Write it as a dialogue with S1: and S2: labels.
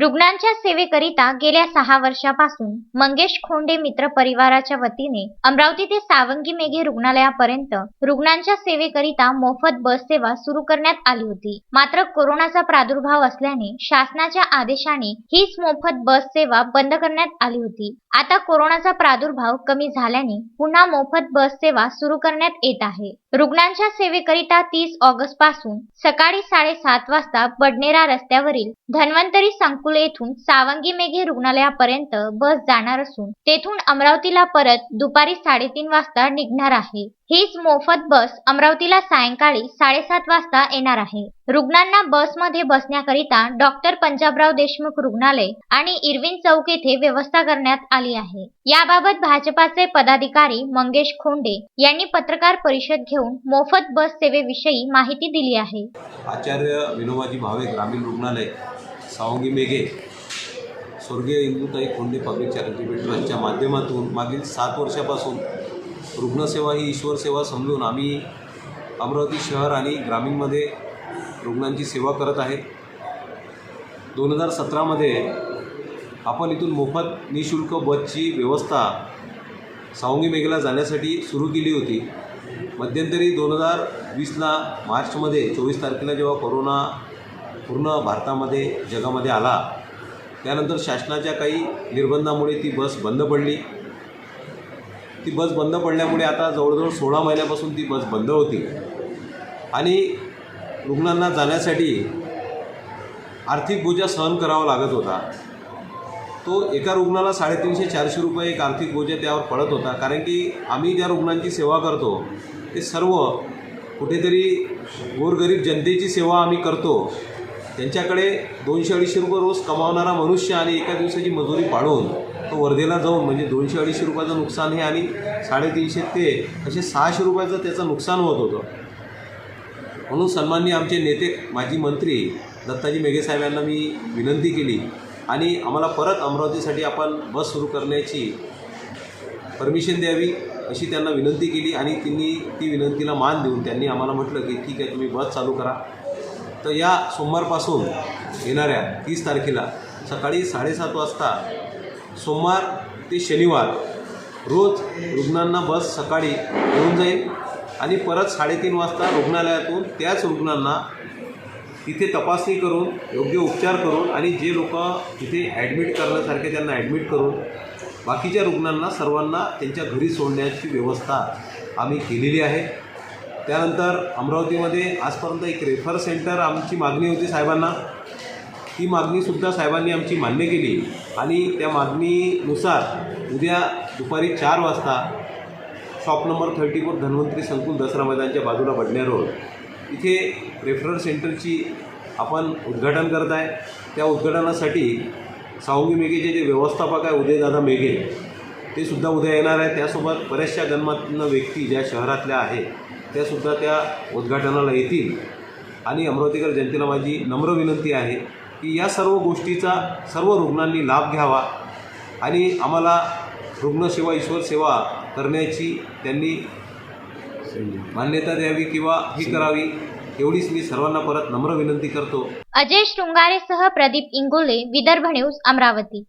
S1: रुग्णांच्या सेवेकरिता गेल्या सहा वर्षापासून मंगेश खोंडे मित्र परिवाराच्या वतीने अमरावती ते सावंगी मेघे रुग्णालयापर्यंत रुग्णांच्या सेवेकरिता मोफत बस सेवा सुरू करण्यात आली होती. मात्र कोरोनाचा प्रादुर्भाव असल्याने शासनाच्या आदेशाने हीच मोफत बस सेवा बंद करण्यात आली होती. आता कोरोनाचा प्रादुर्भाव कमी झाल्याने पुन्हा मोफत बस सेवा सुरू करण्यात येत आहे. रुग्णांच्या सेवेकरिता तीस ऑगस्टपासून सकाळी साडेसात वाजता बडनेरा रस्त्यावरील धन्वंतरी संकुल येथून सावंगी मेघे रुग्णालयापर्यंत बस जाणार असून तेथून अमरावतीला परत दुपारी साडेतीन वाजता निघणार आहे. हीच मोफत बस अमरावतीला सायंकाळी साडेसात वाजता येणार आहे. रुग्णांना बसमध्ये बसण्याकरिता डॉक्टर पंजाबराव देशमुख रुग्णालय आणि इरविन चौक येथे व्यवस्था करण्यात आली आहे. याबाबत भाजपाचे पदाधिकारी मंगेश खोंडे यांनी पत्रकार परिषद घेऊन मोफत बस सेवेविषयी माहिती दिली आहे.
S2: आचार्य विनोबाजी भावे ग्रामीण रुग्णालय सावंगी मेघे स्वर्गीय इंदुताई खोंडे पब्लिक चॅरिटेबल ट्रस्टच्या माध्यमातून मागील सात वर्षापासून रुग्णसेवा ही ईश्वर सेवा समजून आम्ही अमरावती शहर आणि ग्रामीणमध्ये रुग्णांची सेवा करत आहे. दोन हजार सतरामध्ये आपण इथून मोफत निशुल्क बसची व्यवस्था सावंगी मेघेला जाण्यासाठी सुरू केली होती. मध्यंतरी दोन हजार वीसला मार्चमध्ये चोवीस तारखेला जेव्हा कोरोना पूर्ण भारतामध्ये जगामध्ये आला. त्यानंतर शासनाच्या काही निर्बंधामुळे ती बस बंद पडली. ती बस बंद पडल्यामुळे आता जवळजवळ सोळा महिन्यापासून ती बस बंद होती. आणि रुग्णांना जाण्यासाठी आर्थिक बोजा सहन करावा लागत होता. तो एका रुग्णाला साडेतीनशे चारशे रुपये एक आर्थिक बोजा त्यावर पडत होता. कारण की आम्ही ज्या रुग्णांची सेवा करतो. ते सर्व कुठेतरी गोरगरीब जनतेची सेवा आम्ही करतो. त्यांच्याकडे दोनशे अडीचशे रुपये रोज कमावणारा मनुष्य आणि एका दिवसाची मजुरी पाडून तो वर्धेला जाऊन म्हणजे दोनशे अडीचशे रुपयाचं नुकसान हे आणि साडेतीनशे ते असे सहाशे रुपयाचं त्याचं नुकसान होत होतं. म्हणून सन्माननीय आमचे नेते माजी मंत्री दत्ताजी मेघेसाहेब यांना मी विनंती केली आणि आम्हाला परत अमरावतीसाठी आपण बस सुरू करण्याची परमिशन द्यावी अशी त्यांना विनंती केली आणि त्यांनी ती विनंतीला मान देऊन त्यांनी आम्हाला म्हटलं की ठीक आहे तुम्ही बस चालू करा. तर या सोमवारपासून येणाऱ्या तीस तारखेला सकाळी साडेसात वाजता सोमवार ते शनिवार रोज रुग्णांना बस सकाळी येऊन जाईल आणि परत साडेतीन वाजता रुग्णालयातून त्याच रुग्णांना तिथे तपासणी करून योग्य उपचार करून आणि जे लोक तिथे ॲडमिट करण्यासारखे त्यांना ॲडमिट करून बाकीच्या रुग्णांना सर्वांना त्यांच्या घरी सोडण्याची व्यवस्था आम्ही केलेली आहे. त्यानंतर अमरावतीमध्ये आजपर्यंत एक रेफर सेंटर आमची मागणी होती साहेबांना. ती मागणीसुद्धा साहेबांनी आमची मान्य केली आणि त्या मागणीनुसार उद्या दुपारी चार वाजता shop number thirty four Dhanvantari Sankul Dasara मैदानच्या बाजूला बडण्या रोड इथे रेफरल सेंटरची आपण उद्घाटन करत आहे. त्या उद्घाटनासाठी सावंगी मेघेचे जे व्यवस्थापक आहे उदयदादा मेघे ते सुद्धा उद्या येणार आहे त्यासोबत बऱ्याचशा गणमान्य व्यक्ती ज्या शहरातल्या आहेत त्यासुद्धा त्या उद्घाटनाला येतील. आणि अमरावतीकर जनतेला माझी नम्र विनंती आहे की या सर्व गोष्टीचा सर्व रुग्णांनी लाभ घ्यावा आणि आम्हाला रुग्णसेवा ईश्वर सेवा करण्याची त्यांनी मान्यता द्यावी किंवा ही करावी एवढीच मी सर्वांना परत नम्र विनंती करतो.
S1: अजय शृंगारेसह प्रदीप इंगोले विदर्भ न्यूज अमरावती.